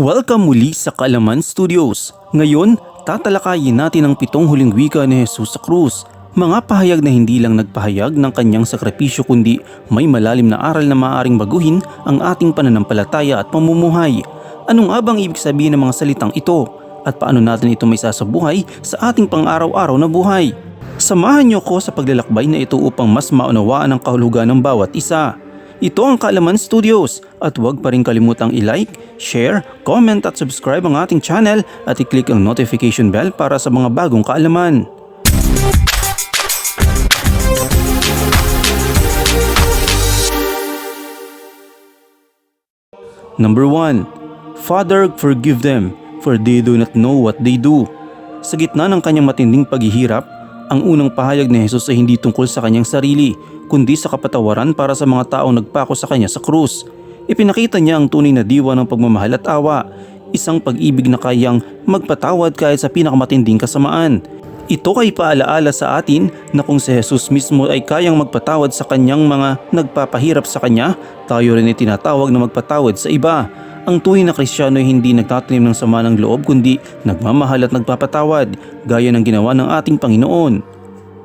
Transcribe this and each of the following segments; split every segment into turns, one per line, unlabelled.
Welcome muli sa Kaalaman Studios. Ngayon, tatalakayin natin ang pitong huling wika ni Jesus sa krus. Mga pahayag na hindi lang nagpahayag ng kanyang sakripisyo kundi may malalim na aral na maaaring baguhin ang ating pananampalataya at pamumuhay. Ano nga bang ibig sabihin ng mga salitang ito? At paano natin ito may sasabuhay sa ating pang-araw-araw na buhay? Samahan niyo ko sa paglalakbay na ito upang mas maunawaan ang kahulugan ng bawat isa. Ito ang Kaalaman Studios at huwag pa rin kalimutang i-like, share, comment at subscribe ang ating channel at i-click ang notification bell para sa mga bagong kaalaman. Number 1. Father, forgive them, for they do not know what they do. Sa gitna ng kanyang matinding paghihirap, ang unang pahayag ni Jesus ay hindi tungkol sa kanyang sarili, kundi sa kapatawaran para sa mga taong nagpako sa kanya sa krus. Ipinakita niya ang tunay na diwa ng pagmamahal at awa, isang pag-ibig na kayang magpatawad kahit sa pinakamatinding kasamaan. Ito ay paalaala sa atin na kung si Jesus mismo ay kayang magpatawad sa kanyang mga nagpapahirap sa kanya, tayo rin ay tinatawag na magpatawad sa iba. Ang tunay na kristyano ay hindi nagtatanim ng sama ng loob kundi nagmamahal at nagpapatawad, gaya ng ginawa ng ating Panginoon.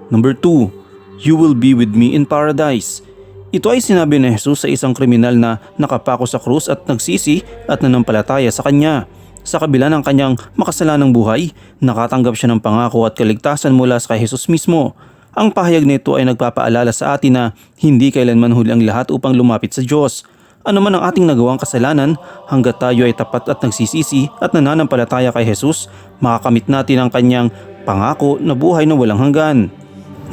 Number 2. You will be with me in paradise. Ito ay sinabi ni Jesus sa isang kriminal na nakapako sa krus at nagsisi at nanampalataya sa kanya. Sa kabila ng kanyang makasalanang buhay, nakatanggap siya ng pangako at kaligtasan mula sa kay Jesus mismo. Ang pahayag nito ay nagpapaalala sa atin na hindi kailanman huli ang lahat upang lumapit sa Diyos. Ano man ang ating nagawang kasalanan, hanggat tayo ay tapat at nagsisisi at nananampalataya kay Jesus, makakamit natin ang kanyang pangako na buhay na walang hanggan.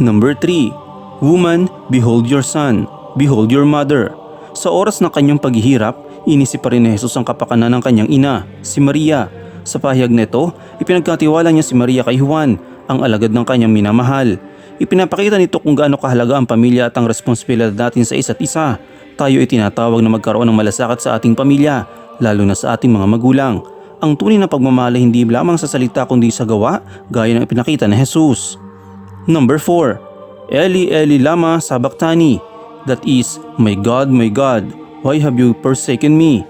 Number 3. Woman, behold your son, behold your mother. Sa oras ng kanyang paghihirap, inisip pa rin ni Jesus ang kapakanan ng kanyang ina, si Maria. Sa pahayag nito, ipinagkatiwala niya si Maria kay Juan, ang alagad ng kanyang minamahal. Ipinapakita nito kung gaano kahalaga ang pamilya at ang responsibilidad natin sa isa't isa. Tayo ay tinatawag na magkaroon ng malasakit sa ating pamilya, lalo na sa ating mga magulang. Ang tunay na pagmamahal hindi lamang sa salita kundi sa gawa, gaya ng ipinakita ni Jesus. Number 4. Eli Eli lama sabachthani. That is, My God, my God, why have you forsaken me?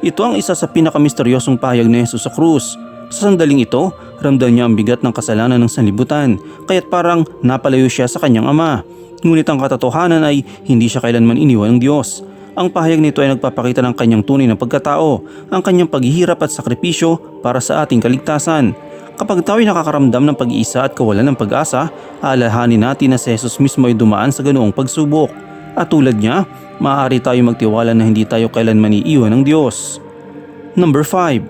Ito ang isa sa pinakamisteryosong pahayag ni Jesus sa krus. Sa sandaling ito, ramdam niya ang bigat ng kasalanan ng sanlibutan, kaya't parang napalayo siya sa kanyang ama. Ngunit ang katotohanan ay hindi siya kailanman iniwan ng Diyos. Ang pahayag nito ay nagpapakita ng kanyang tunay na pagkatao, ang kanyang paghihirap at sakripisyo para sa ating kaligtasan. Kapag tayo'y nakakaramdam ng pag-iisa at kawalan ng pag-asa, aalahanin natin na si Jesus mismo ay dumaan sa ganoong pagsubok. At tulad niya, maaari tayo magtiwala na hindi tayo kailanman iiwan ng Diyos. Number 5.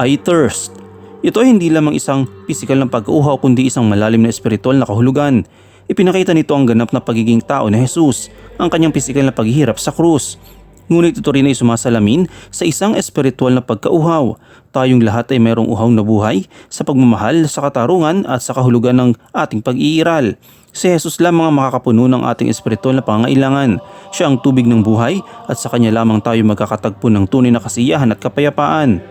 I thirst. Ito ay hindi lamang isang pisikal na pag-uhaw kundi isang malalim na espiritual na kahulugan. Ipinakita nito ang ganap na pagiging tao ni Jesus, ang kanyang pisikal na paghihirap sa krus. Ngunit ito rin ay sumasalamin sa isang espiritual na pagkauhaw. Tayong lahat ay mayroong uhaw na buhay sa pagmamahal, sa katarungan at sa kahulugan ng ating pag-iiral. Si Jesus lamang ang makakapuno ng ating espiritual na pangailangan. Siya ang tubig ng buhay at sa kanya lamang tayo magkakatagpo ng tunay na kasiyahan at kapayapaan.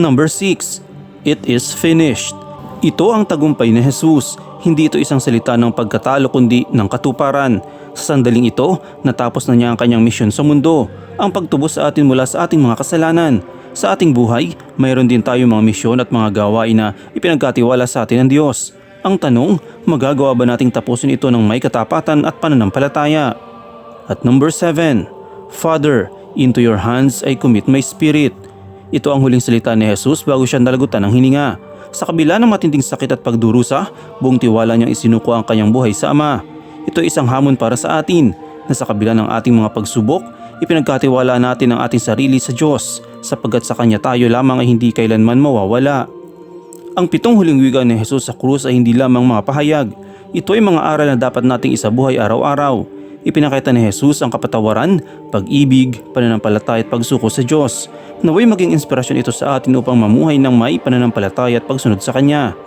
Number 6. It is finished. Ito ang tagumpay ni Jesus. Hindi ito isang salita ng pagkatalo kundi ng katuparan. Sa sandaling ito, natapos na niya ang kanyang misyon sa mundo. Ang pagtubos sa atin mula sa ating mga kasalanan. Sa ating buhay, mayroon din tayo mga misyon at mga gawain na ipinagkatiwala sa atin ng Diyos. Ang tanong, magagawa ba nating tapusin ito ng may katapatan at pananampalataya? At number 7, Father, into your hands I commit my spirit. Ito ang huling salita ni Jesus bago siya nalagutan ng hininga. Sa kabila ng matinding sakit at pagdurusa, buong tiwala niyang isinuko ang kanyang buhay sa Ama. Ito ay isang hamon para sa atin na sa kabila ng ating mga pagsubok, ipinagkatiwala natin ang ating sarili sa Diyos sapagkat sa Kanya tayo lamang ay hindi kailanman mawawala. Ang pitong huling wiga ni Jesus sa krus ay hindi lamang mga pahayag. Ito ay mga aral na dapat nating isabuhay araw-araw. Ipinakita ni Jesus ang kapatawaran, pag-ibig, pananampalataya at pagsuko sa Diyos. Naway maging inspirasyon ito sa atin upang mamuhay ng may pananampalataya at pagsunod sa Kanya.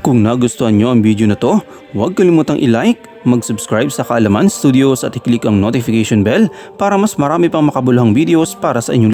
Kung nagustuhan nyo ang video na to, huwag kalimutang i-like, mag-subscribe sa Kaalaman Studios at i-click ang notification bell para mas marami pang makabuluhang videos para sa inyong